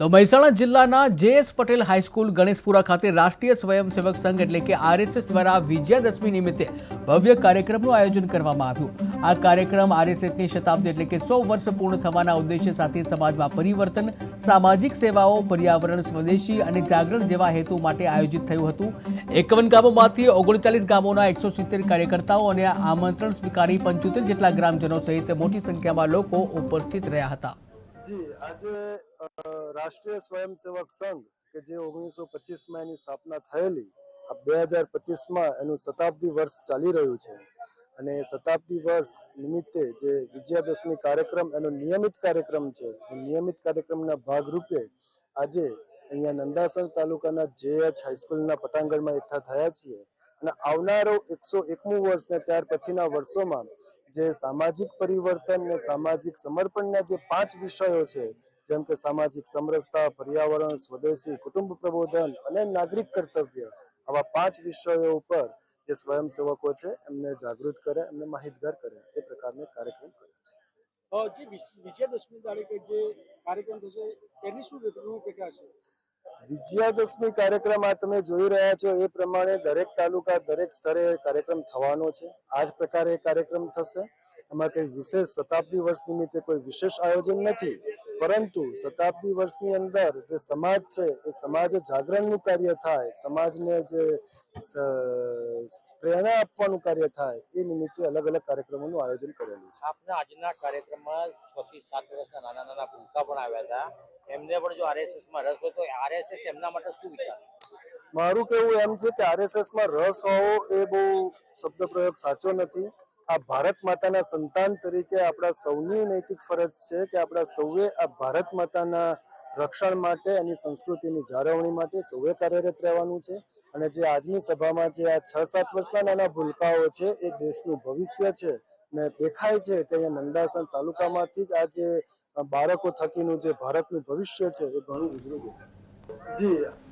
તો મહેસાણા જિલ્લાના JS Patel high school Ganeshpura ખાતે રાષ્ટ્રીય સ્વયંસેવક સંઘ એટલે કે આરએસએસ દ્વારા વિજયાદશમી નિમિત્તે ભવ્ય કાર્યક્રમનું આયોજન કરવામાં આવ્યું. આ કાર્યક્રમ આરએસએસની શતાબ્દી એટલે કે સો વર્ષ પૂર્ણ થવાના ઉદ્દેશ્ય સાથે સમાજમાં પરિવર્તન, સામાજિક સેવાઓ, પર્યાવરણ, સ્વદેશી અને જાગરણ જેવા હેતુ માટે આયોજિત થયું હતું. એકાવન ગામોમાંથી ઓગણચાલીસ ગામોના એકસો સિત્તેર કાર્યકર્તાઓ અને આમંત્રણ સ્વીકારી પંચોતેર જેટલા ગ્રામજનો સહિત મોટી સંખ્યામાં લોકો ઉપસ્થિત રહ્યા હતા. જી, આજે રાષ્ટ્રીય સ્વયંસેવક સંઘ, કે જે ઓગણીસો પચીસમાં એની સ્થાપના થયેલી, આ બે હજાર પચીસમાં એનું શતાબ્દી વર્ષ ચાલી રહ્યું છે. અને શતાબ્દી વર્ષ નિમિત્તે જે વિજયાદશમી કાર્યક્રમ, એનો નિયમિત કાર્યક્રમ છે, એ નિયમિત કાર્યક્રમના ભાગરૂપે આજે અહીંયા નંદાસણ તાલુકાના જેએચ હાઈસ્કૂલના પટાંગણમાં એકઠા થયા છીએ. અને આવનારો એકસો એકમું વર્ષ ને ત્યાર પછીના વર્ષોમાં જે સામાજિક પરિવર્તન ને સામાજિક સમર્પણના જે પાંચ વિષયો છે, જેમ કે સામાજિક સમરસતા, પર્યાવરણ, સ્વદેશી, કુટુંબ પ્રબોધન અને નાગરિક કર્તવ્ય, આવા પાંચ વિષયો ઉપર જે સ્વયંસેવકો છે, એમને જાગૃત કરે, એમને માહિતગાર કરે, એ પ્રકારનો કાર્યક્રમ કરે છે. જે તારીખે જે કાર્યક્રમ થશે તેની શું રૂપરેખા છે? વિજયાદશમી કાર્યક્રમ આ તમે જોઈ રહ્યા છો, એ પ્રમાણે દરેક તાલુકા, દરેક સ્તરે કાર્યક્રમ થવાનો છે. આ જ પ્રકારે કાર્યક્રમ થશે. એમાં કઈ વિશેષ શતાબ્દી વર્ષ નિમિત્તે કોઈ વિશેષ આયોજન નથી. પરંતુ શતાબ્દી વર્ષની અંદર જે સમાજ છે એ સમાજ જાગરણનું કાર્ય થાય સમાજને જે પ્રેરણા આપવાનું કાર્ય થાય એ નિમિત્તે અલગ અલગ કાર્યક્રમોનું આયોજન કરેલું છે. આપના આજના કાર્યક્રમમાં છ થી સાત વર્ષના નાના નાના ભૂલકા પણ આવ્યા હતા. એમને પણ જો આરએસએસમાં રસ હોય તો આરએસએસ એમના માટે શું વિચાર? મારું કેવું એમ છે કે આરએસએસમાં રસ હોવો એ બહુ શબ્દ પ્રયોગ સાચો નથી. આ ભારત માતાના સંતાન તરીકે આપણા સૌની નૈતિક ફરજ છે કે આપણા સૌએ આ ભારત માતાના રક્ષણ માટે એની સંસ્કૃતિની જાળવણી માટે સૌએ કાર્યરત રહેવાનું છે. અને જે આજની સભામાં જે આ છ સાત વર્ષના નાના ભૂલકાઓ છે, એ દેશનું ભવિષ્ય છે ને દેખાય છે કે અહીંયા નંદાસણ તાલુકામાંથી જ આ જે બાળકો થકીનું જે ભારતનું ભવિષ્ય છે, એ ઘણું ઉજળું છે જી.